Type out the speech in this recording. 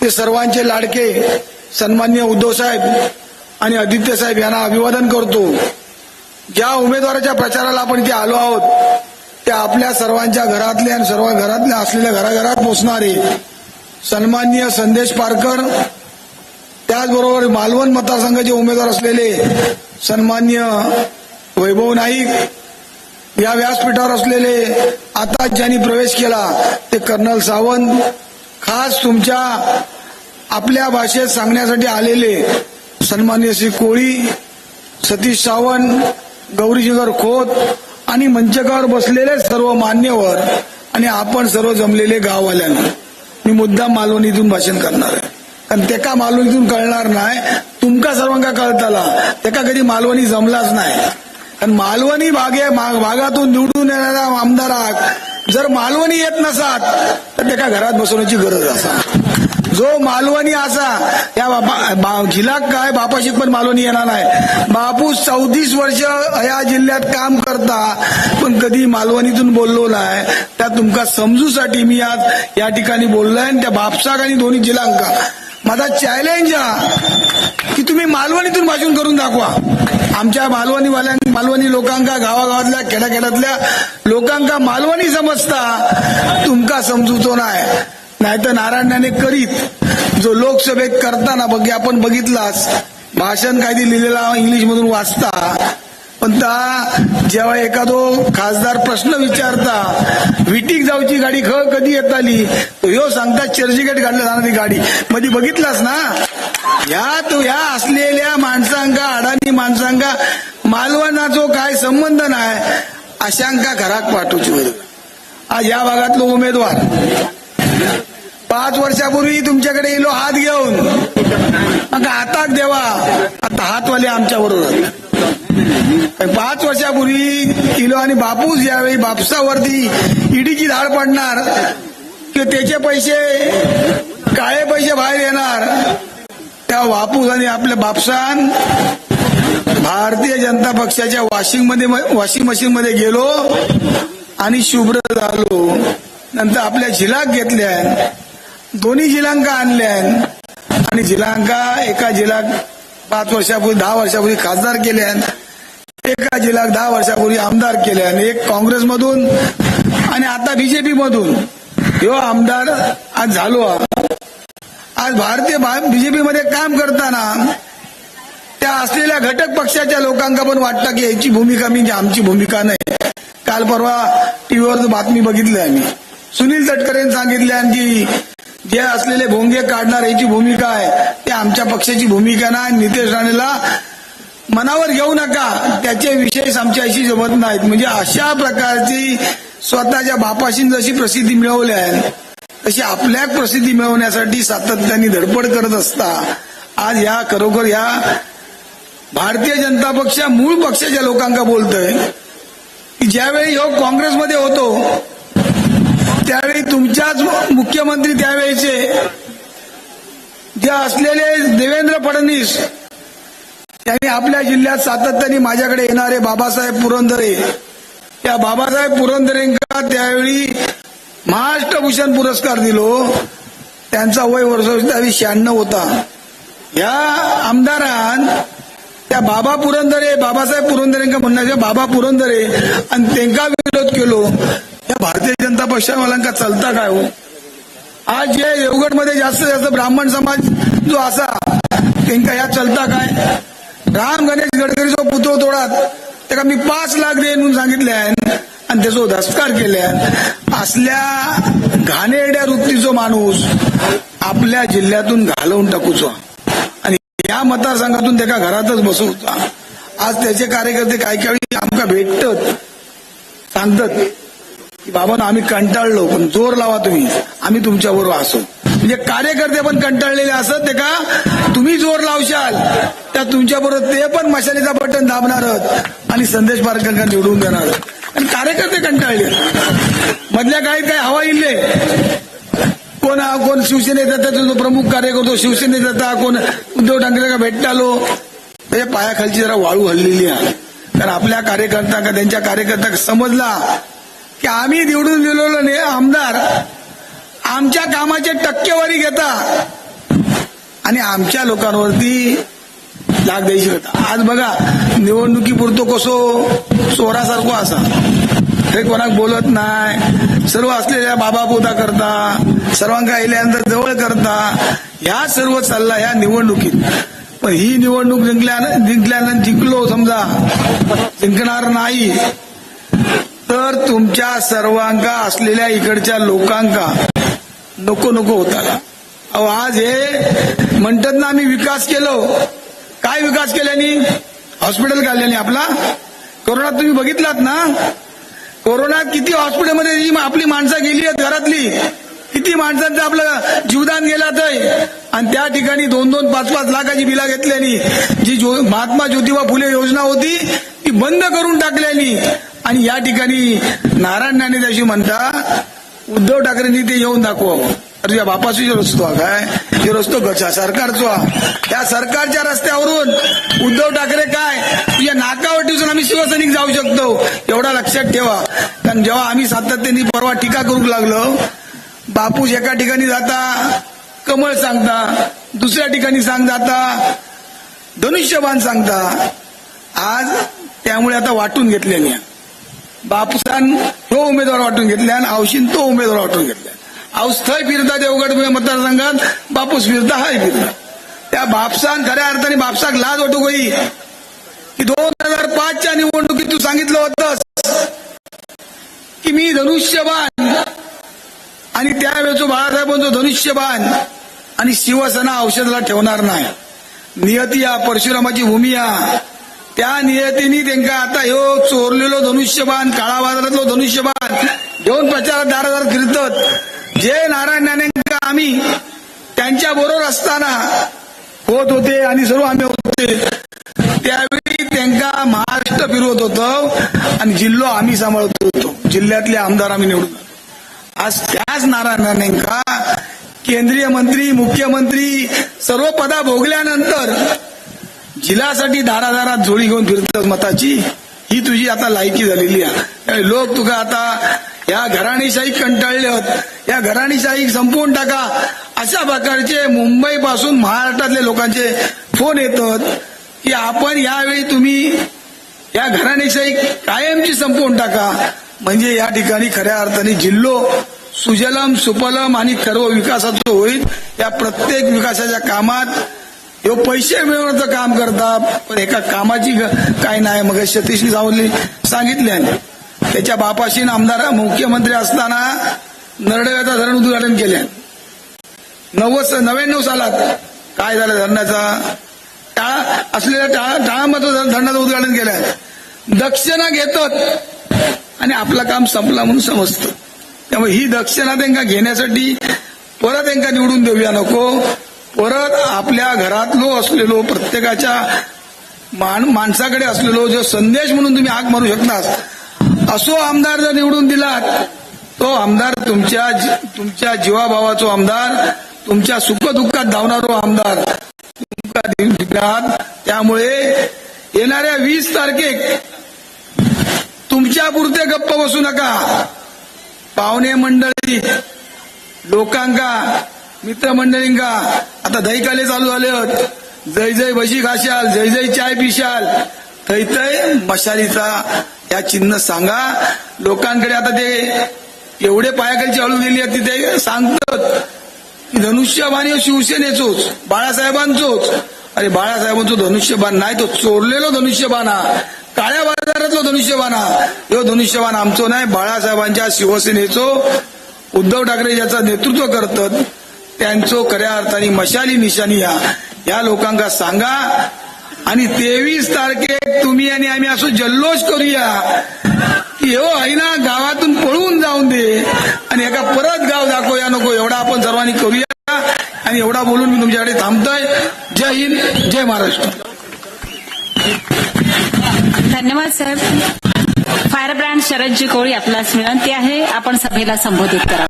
ते सर्वांचे लाडके सन्मान्य उद्धव साहेब आणि आदित्य साहेब यांना अभिवादन करतो. ज्या उमेदवाराच्या प्रचाराला आपण इथे आलो आहोत त्या आपल्या सर्वांच्या घरातले आणि सर्व घरातल्या असलेल्या घराघरात पोचणारे सन्मान्य संदेश पारकर त्याचबरोबर मालवण मतदारसंघाचे उमेदवार असलेले सन्मान्य वैभव नाईक या व्यासपीठावर असलेले आता ज्यांनी प्रवेश केला ते कर्नल सावंत खास तुमच्या आपल्या भाषेत सांगण्यासाठी आलेले सन्मान्य श्री कोळी सतीश सावंत गौरीशंकर खोत आणि मंचकावर बसलेले सर्व मान्यवर आणि आपण सर्व जमलेले गाववाल्यांना. मी मुद्दाम मालवणीतून भाषण करणार आहे. कारण ते का मालवणीतून कळणार नाही तुमका सर्वांका कळताला. ते का कधी मालवणी जमलाच नाही. कारण मालवणी भागे मा- भागातून निवडून येणाऱ्या आमदाराक जर मालवणी येत नसात तर त्या घरात बसवण्याची गरज असा. जो मालवणी असा या बापा बा- काय बापाशी पण मालवणी येणार नाही. बापू चौतीस वर्ष या जिल्ह्यात काम करता पण कधी मालवणीतून बोललो नाही. त्या तुमका समजूसाठी मी आज या ठिकाणी बोललोय आणि त्या बापसाक आणि दोन्ही जिल्हांका माझा चॅलेंज हा की तुम्ही मालवणीतून भाषण करून दाखवा. आमच्या मालवणीवाल्या मालवणी लोकांका गावागावातल्या खेड्याखेड्यातल्या लोकांका मालवणी समजता तुमका समजूतो नाही नाहीतर नारायणाने करीत जो लोकसभेत करताना बघ आपण बघितलाच भाषण काय लिहिलेला इंग्लिश मधून वाचता पण त्या जेव्हा एखादो खासदार प्रश्न विचारता विटीक जाऊची गाडी ख कधी येत आली ह्यो सांगता चर्चगेट काढलं जाणारी गाडी. मध्ये बघितलास ना? या तो ह्या असलेल्या माणसांका अडाणी माणसांका मालवणाचो काय संबंध नाही अशांका घरात पाठवची गरज आज या भागातलो उमेदवार. पाच वर्षापूर्वी तुमच्याकडे येलो हात घेऊन. मग हातात देवा आता हातवाले आमच्या बरोबर पाच वर्षापूर्वी किलो आणि बापूस यावेळी बापसावरती ईडीची धाड पडणार. की त्याचे पैसे काळे पैसे बाहेर येणार. त्या बापूस आणि आपल्या बापसान भारतीय जनता पक्षाच्या वॉशिंगमध्ये वॉशिंग मशीन मध्ये गेलो आणि शुभ्र झालो नंतर आपल्या झिलाक घेतल्या. दोन्ही झिलांका आणल्या. आणि झिलांका एका झिलाक पाच वर्षापूर्वी दहा वर्षापूर्वी खासदार केल्या. एका जिल्ह्यात दहा वर्षापूर्वी आमदार केले आणि एक काँग्रेसमधून आणि आता बीजेपी मधून ह्यो आमदार आज झालो आज भारतीय बीजेपी मध्ये काम करताना त्या असलेल्या घटक पक्षाच्या लोकांना पण वाटतं की याची भूमिका म्हणजे आमची भूमिका नाही. काल परवा टीव्हीवर बातमी बघितली आम्ही. सुनील तटकरेंनी सांगितले आणखी जे असलेले भोंगे काढणार याची भूमिका आहे. ते आमच्या पक्षाची भूमिका नाही. नितेश राणेला मनावर घेऊ नका. त्याचे विषय आमच्याशी जमत नाहीत. म्हणजे अशा प्रकारची स्वतःच्या बापाशी जशी प्रसिद्धी मिळवली आहे तशी आपल्या प्रसिद्धी मिळवण्यासाठी सातत्याने धडपड करत असता आज या खरोखर या भारतीय जनता पक्ष मूळ पक्षाच्या लोकांका बोलतोय. की ज्यावेळी ह्यो काँग्रेसमध्ये होतो त्यावेळी तुमच्याच मुख्यमंत्री त्यावेळीचे जे असलेले देवेंद्र फडणवीस त्यांनी आपल्या जिल्ह्यात सातत्याने माझ्याकडे येणारे बाबासाहेब पुरंदरे. त्या बाबासाहेब पुरंदरेंका त्यावेळी महाराष्ट्रभूषण पुरस्कार दिलो. त्यांचा वय वर्ष त्यावेळी शहाण्णव होता. या आमदारान त्या बाबा पुरंदरे बाबासाहेब पुरंदरेंका म्हणण्याचे बाबा पुरंदरे आणि त्यांका विरोध केलो. या भारतीय जनता पक्षावाल्यांका चलता काय हो? आज जे देवगडमध्ये जास्त जास्त ब्राह्मण समाज जो असा त्यांका या चलता काय? राम गणेश गडकरीचो पुतळ तोडात त्याला मी पाच लाख दे म्हणून सांगितले आणि त्याचो धस्कार केले असल्या घाणेरड्या वृत्तीचो माणूस आपल्या जिल्ह्यातून घालवून टाकूचो. आणि या मतदारसंघातून त्याका घरातच बसवता आज त्याचे कार्यकर्ते काही काही आमका भेटतात सांगतात की बाबा आम्ही कंटाळलो पण जोर लावा तुम्ही आम्ही तुमच्याबरोबर असू. म्हणजे कार्यकर्ते पण कंटाळलेले असत ते का? तुम्ही जोर लावशाल. त्या तुमच्या बरोबर ते पण मशालीचा बटन दाबणार आणि संदेश पारकरांना निवडून देणार आणि कार्यकर्ते कंटाळले. मधल्या काही काही हवा इल्ले कोण कोण शिवसेनेत जो प्रमुख कार्य करतो शिवसेनेचा कोण उद्धव ठाकरे का भेटतालो त्याच्या पायाखालची जरा वाळू हल्लेली आहे. कारण आपल्या कार्यकर्त्यांका त्यांच्या कार्यकर्त्यांना समजला? की आम्ही निवडून दिलेलो नाही आमदार. आमच्या कामाची टक्केवारी घेता. आणि आमच्या लोकांवरती लाग द्यायची होता. आज बघा निवडणुकीपुरतो कसो चोरासारखो असा. हे कोणाक बोलत नाही सर्व असलेल्या बाबा पोता करता सर्वांका आल्यानंतर जवळ करता. ह्या सर्व चालला ह्या निवडणुकीत. पण ही निवडणूक जिंकल्यानं जिंकल्यानंतर जिंकलो समजा जिंकणार नाही. तर तुमच्या सर्वांका असलेल्या इकडच्या लोकांका नको नको होता अहो आज हे म्हणतात ना आम्ही विकास केलो काय विकास केल्याने हॉस्पिटल काढल्याने आपला कोरोनात तुम्ही बघितलात ना कोरोनात किती हॉस्पिटलमध्ये जी आपली माणसं गेली आहेत घरातली किती माणसांचं आपलं जीवदान गेलात आहे आणि त्या ठिकाणी दोन दोन पाच पाच लाखाची बिला घेतल्यानी जी जो महात्मा ज्योतिबा फुले योजना होती ती बंद करून टाकल्यानी आणि या ठिकाणी नारायण नाणे अशी म्हणता उद्धव ठाकरेंनी ते येऊन दाखवावं. तुझ्या बापाशी जो रस्तो हा काय? हे रस्तो कसा सरकारचो हा. या सरकारच्या रस्त्यावरून उद्धव ठाकरे काय? तुझ्या नाकावर ठेवून आम्ही शिवसैनिक जाऊ शकतो. एवढा लक्षात ठेवा. कारण जेव्हा आम्ही सातत्याने परवा टीका करू लागलो बापूस एका ठिकाणी जाता कमळ सांगता दुसऱ्या ठिकाणी सांग जाता धनुष्यबाण सांगता. आज त्यामुळे आता वाटून घेतल्याने बापूसान तो उमेदवार वाटून घेतल्या आणि औशीन तो उमेदवार वाटून घेतल्या औस थंय फिरता देवगड मतदारसंघात बापूस फिरता हाय फिरता. त्या बापसान खऱ्या अर्थाने बापसाक लाज वाटू गई. की दोन हजार पाचच्या निवडणुकीत तू सांगितलं होतंस की मी धनुष्यबाण. आणि त्यावेळेचो बाळासाहेबांचो धनुष्यबाण. आणि शिवसेना औषधाला ठेवणार नाही. नियती या परशुरामाची भूमी या त्या नियतीने त्यांका आता ह्यो चोरलेलो धनुष्यबाण काळा बाजारातलो धनुष्यबाण घेऊन प्रचारात दारादार फिरतत जे नारायण नाण्यांका आम्ही त्यांच्या बरोबर असताना होत होते आणि सर्व आम्ही होते त्यावेळी त्यांका महाराष्ट्र फिरवत होतो आणि जिल्हो आम्ही सांभाळत होतो. जिल्ह्यातले आमदार आम्ही निवडून. आज त्याच नारायण राणेंका केंद्रीय मंत्री मुख्यमंत्री सर्व पदा भोगल्यानंतर जिल्ह्यासाठी दारादारात जोडी घेऊन फिरतात मताची ही तुझी आता लायकी झालेली आहे. लोक तुका आता या घराणीशाही कंटाळले होत. या घराणीशाही संपवून टाका. अशा प्रकारचे मुंबई पासून महाराष्ट्रातले लोकांचे फोन येतात की आपण यावेळी तुम्ही या घराणीशाही कायमची संपवून टाका. म्हणजे या ठिकाणी खऱ्या अर्थाने जिल्हो सुजलम सुपलम आणि सर्व विकासाचं होईल. या प्रत्येक विकासाच्या कामात ह्यो पैसे मिळवण्याचं काम करतात पण एका कामाची काय नाही. मग सतीश जावली सांगितले त्याच्या बापाशी आमदार मुख्यमंत्री असताना नरडव्याचा धरण उद्घाटन केले नव्वद नव्याण्णव सालात काय झालं धरणाचा? टाळा असलेल्या टाळा टाळामध्ये धरणाचं उद्घाटन केलं दक्षिणा घेतात. आणि आपलं काम संपला म्हणून समजतं. त्यामुळे ही दक्षिणा त्यांना घेण्यासाठी परत त्यांना निवडून देऊया नको. परत आपल्या घरातलो असलेलो प्रत्येकाच्या मान माणसाकडे असलेलो जो संदेश म्हणून तुम्ही हाक मारू शकता असो आमदार जर निवडून दिलात तो आमदार तुमच्या तुमच्या जीवाभावाचो आमदार तुमच्या सुखदुःखात धावणारो आमदार त्यामुळे येणाऱ्या वीस तारखेक तुमच्या पुरते गप्प बसू नका. पाहुणे मंडळी लोकांका मित्रमंडळींका आता दहीकाले चालू झाले आहेत जय जय भजी खाशाल जय जय चाय पिशाल. थै थै मशालीचा या चिन्ह सांगा. लोकांकडे आता ते एवढे पायाखालची हळू गेली आहे तिथे सांगतात. की धनुष्यबाण शिवसेनेचोच बाळासाहेबांचोच. अरे बाळासाहेबांचो धनुष्यबाण नाही तो चोरलेलो धनुष्यबाण. हा काळ्या बाजारातलो धनुष्यबाण. हा यो धनुष्यबाण आमचो नाही बाळासाहेबांच्या शिवसेनेचो. उद्धव ठाकरे ज्याचं नेतृत्व करतात त्यांचो खऱ्या अर्थाने मशाली निशाणी या या लोकांका सांगा. आणि तेवीस तारखेक तुम्ही आणि आम्ही असो जल्लोष करूया. की हो ना गावातून पळून जाऊन दे. आणि एका परत गाव दाखवूया नको एवढा आपण सर्वांनी करूया. आणि एवढा बोलून मी तुमच्याकडे थांबतोय. जय हिंद जय महाराष्ट्र. धन्यवाद सर. फायर ब्रँड शरदजी कोळी आपल्यास ते आहे. आपण सभेला संबोधित करा.